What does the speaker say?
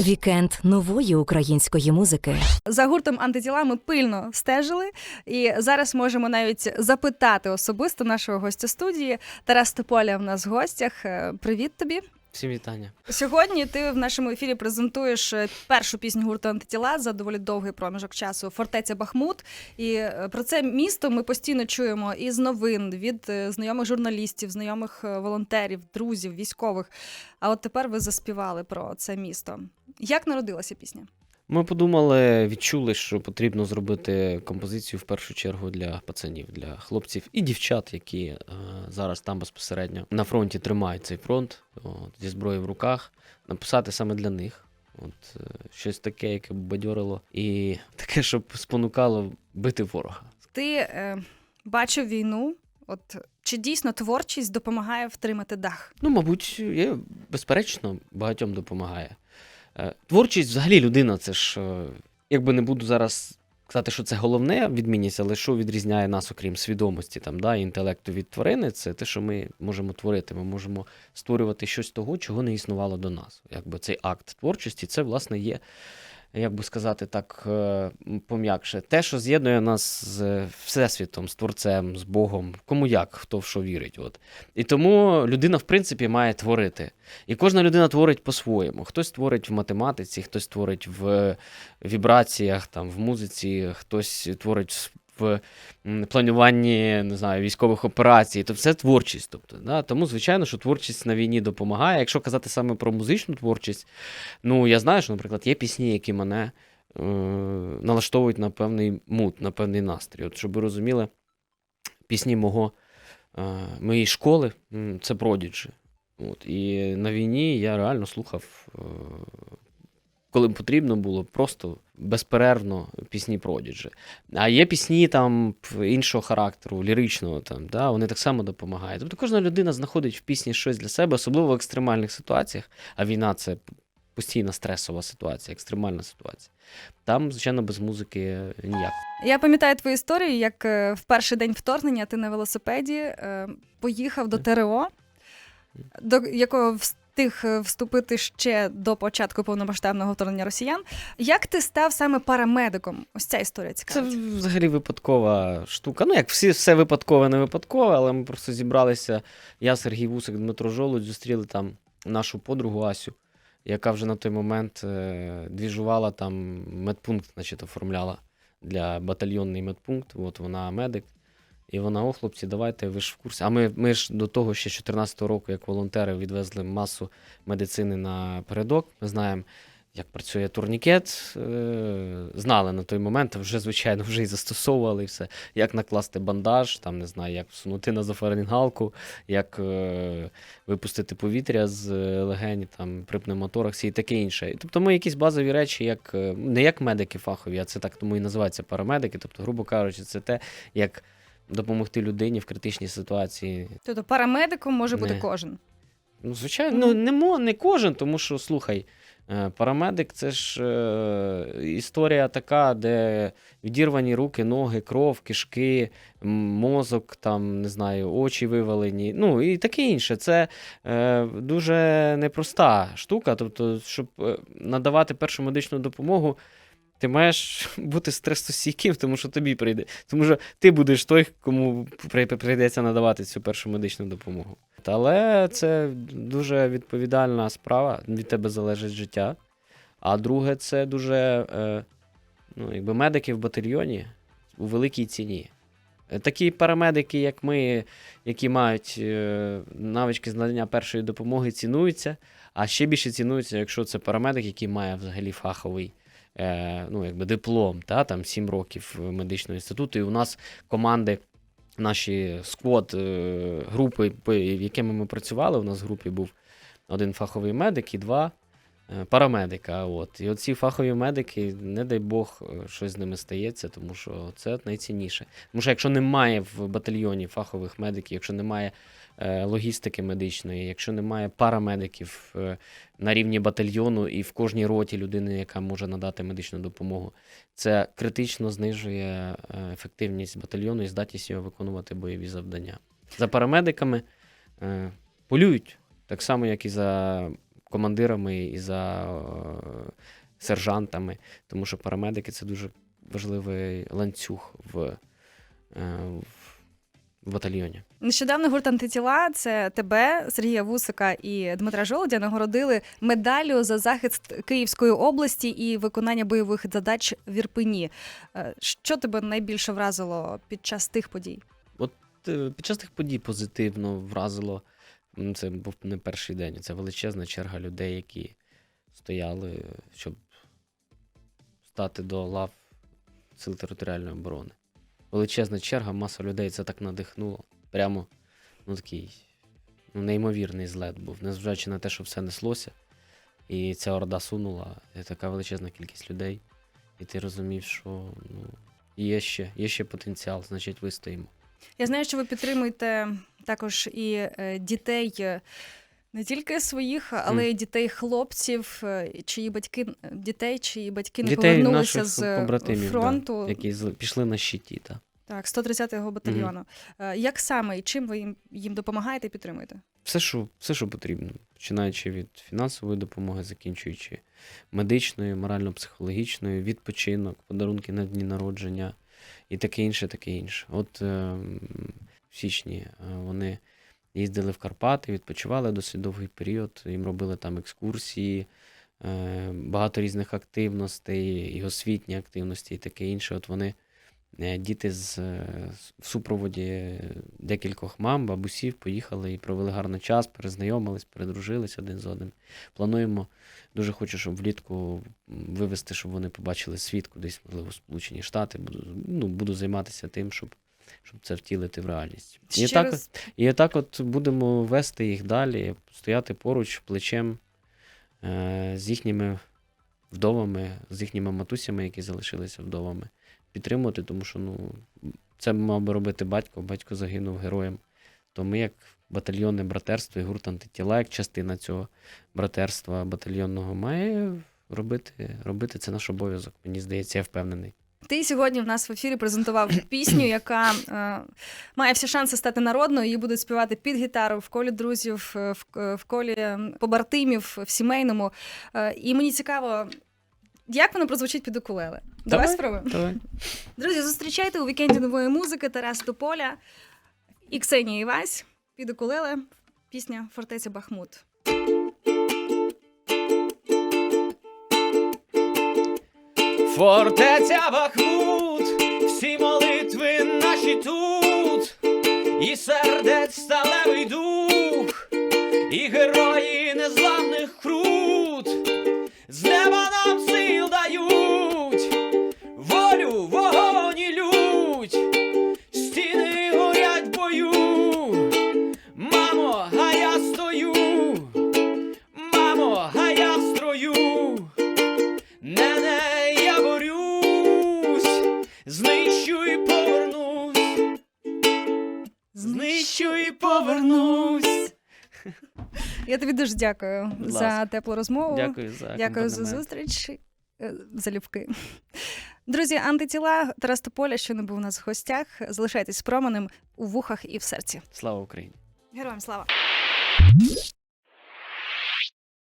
Вікенд нової української музики. За гуртом антитіла ми пильно стежили, і зараз можемо навіть запитати особисто нашого гостя студії. Тарас Тополя в нас в гостях. Е, Привіт тобі. Всім вітання. Сьогодні ти в нашому ефірі презентуєш е, першу пісню гурту антитіла за доволі довгий проміжок часу Фортеця Бахмут. І е, про це місто ми постійно чуємо із новин від е, знайомих журналістів, знайомих волонтерів, друзів, військових. А от тепер ви заспівали про це місто. Як народилася пісня? Ми подумали, відчули, що потрібно зробити композицію в першу чергу для пацанів, для хлопців і дівчат, які е, зараз там безпосередньо на фронті тримають цей фронт от, зі зброєю в руках. Написати саме для них. От е, щось таке, яке б бадьорило, і таке, щоб спонукало бити ворога. Ти е, бачив війну. От чи дійсно творчість допомагає втримати дах? Ну, мабуть, є, безперечно, багатьом допомагає. Е, Творчість, взагалі, людина, це ж, е, якби не буду зараз казати, що це головне відмінність, але що відрізняє нас, окрім свідомості там, да, інтелекту від тварини, це те, що ми можемо творити. Ми можемо створювати щось того, чого не існувало до нас. Якби цей акт творчості, це, власне, є. Як би сказати так е, пом'якше, те, що з'єднує нас з Всесвітом, з Творцем, з Богом, кому як, хто в що вірить. От. І тому людина, в принципі, має творити. І кожна людина творить по-своєму. Хтось творить в математиці, хтось творить в вібраціях, там, в музиці, хтось творить в плануванні не знаю, військових операцій. Тобто це творчість. Тобто, да? Тому, звичайно, що творчість на війні допомагає. Якщо казати саме про музичну творчість, ну я знаю, що, наприклад, є пісні, які мене е, налаштовують на певний мут, на певний настрій. От, щоб ви розуміли, пісні мого, е, моєї школи це Prodigy. От, і на війні я реально слухав, е, коли потрібно було, просто безперервно пісні Prodigy. А є пісні там іншого характеру, ліричного, там, да, вони так само допомагають. Тобто кожна людина знаходить в пісні щось для себе, особливо в екстремальних ситуаціях, а війна це постійна стресова ситуація, екстремальна ситуація. Там, звичайно, без музики ніяк. Я пам'ятаю твою історію, як е, в перший день вторгнення ти на велосипеді е, поїхав до ТРО, до якого встиг е, вступити ще до початку повномасштабного вторгнення росіян. Як ти став саме парамедиком? Ось ця історія Це взагалі випадкова штука. Ну, як всі, все випадкове, не випадкове, але ми просто зібралися. Я, Сергій Вусик, Дмитро Жолудь, зустріли там нашу подругу Асю, яка вже на той момент е, двіжувала там медпункт, значить, оформляла для батальйонний медпункт. От вона медик. І вона, о, хлопці, давайте, ви ж в курсі. А ми, ми ж до того ще з 14-го року, як волонтери, відвезли масу медицини на передок. Ми знаємо, як працює турнікет. Е, знали на той момент, вже, звичайно, вже і застосовували все. Як накласти бандаж, там не знаю, як всунути назофарингалку, як е, випустити повітря з е, легені там, при пневмотораксі і таке інше. Тобто ми якісь базові речі, як, не як медики фахові, а це так тому і називається парамедики. Тобто, грубо кажучи, це те, як допомогти людині в критичній ситуації. Тобто парамедиком може бути Не. кожен. Ну, звичайно, ну, не, мо, не кожен, тому що, слухай, е, парамедик це ж е, історія така, де відірвані руки, ноги, кров, кишки, м, мозок, там, не знаю, очі вивалені. Ну і таке інше. Це е, дуже непроста штука. Тобто, щоб е, надавати першу медичну допомогу. Ти маєш бути стресостійким, тому що тобі прийде. Тому що ти будеш той, кому прийдеться надавати цю першу медичну допомогу. Але це дуже відповідальна справа, від тебе залежить життя. А друге, це дуже е, ну, якби медики в батальйоні у великій ціні. Е, Такі парамедики, як ми, які мають е, навички з надання першої допомоги, цінуються, а ще більше цінуються, якщо це парамедик, який має взагалі фаховий ну, якби диплом, та, там 7 років медичного інституту. І у нас команди, наші сквот, е, групи, якими ми працювали, у нас в групі був один фаховий медик і два е, парамедика. От. І оці фахові медики, не дай Бог, е, щось з ними стається, тому що це найцінніше. Тому що якщо немає в батальйоні фахових медиків, якщо немає е, логістики медичної, якщо немає парамедиків е, на рівні батальйону і в кожній роті людини, яка може надати медичну допомогу, це критично знижує е, ефективність батальйону і здатність його виконувати бойові завдання. За парамедиками е, полюють, так само, як і за командирами, і за е, сержантами, тому що парамедики це дуже важливий ланцюг в, е, в батальйоні. Нещодавно гурт антитіла це тебе, Сергія Вусика і Дмитра Жолодя нагородили медаллю за захист Київської області і виконання бойових задач в Ірпені. Е, Що тебе найбільше вразило під час тих подій? Е, Під час тих подій позитивно вразило. Це був не перший день. Це величезна черга людей, які стояли, щоб стати до лав Сил територіальної оборони. Величезна черга, маса людей це так надихнуло. Прямо ну, такий ну, неймовірний злет був, незважаючи на те, що все неслося. І ця орда сунула, і така величезна кількість людей. І ти розумів, що ну, є ще, є ще потенціал, значить, вистоїмо. Я знаю, що ви підтримуєте також і е, дітей. Е, Не тільки своїх, але й дітей хлопців, е, чиї батьки дітей, чиї батьки не Дітей повернулися наших з фронту. Да, які пішли на щиті. Та. Так, 130-го батальйону. Е, Як саме і чим ви їм, їм допомагаєте і підтримуєте? Все, що, все, що потрібно, починаючи від фінансової допомоги, закінчуючи медичною, морально-психологічною, відпочинок, подарунки на дні народження і таке інше, таке інше. От е, в січні е, вони їздили в Карпати, відпочивали досить довгий період, їм робили там екскурсії, е, багато різних активностей, і освітні активності, і таке інше. От вони. е, Діти з, е, в супроводі декількох мам, бабусів поїхали і провели гарний час, перезнайомились, передружились один з одним. Плануємо. Дуже хочу, щоб влітку вивезти, щоб вони побачили світ кудись, можливо, Сполучені Штати. Буду, ну, буду займатися тим, щоб, щоб це втілити в реальність. І так, раз і так от будемо вести їх далі, стояти поруч плечем е, з їхніми вдовами, з їхніми матусями, які залишилися вдовами, підтримувати, тому що ну, це мав би робити батько, батько загинув героєм. То ми, як батальйонне братерство і гурт антитіла, як частина цього братерства батальйонного, має робити, робити це наш обов'язок. Мені здається, я впевнений. Ти сьогодні в нас в ефірі презентував пісню, яка е, має всі шанси стати народною. Її будуть співати під гітару в колі друзів, е, в, е, в колі побратимів, в сімейному. Е, і мені цікаво, як воно прозвучить під укулеле. Давай, Давай. спробуємо. Давай. Друзі, зустрічайте у вікенді нової музики Тарас Тополя і Ксенія Івась під укулеле. Пісня Фортеця Бахмут. Фортеця Бахмут, всі молитви наші тут, і сердець сталевий дух, і герої незламних Я тобі дуже дякую Будь за ласка. теплу розмову. Дякую за Дякую за зустріч. е, Залюбки. Друзі, антитіла Тарас Тополя, що не був у нас в гостях. Залишайтесь променем у вухах і в серці. Слава Україні! Героям слава!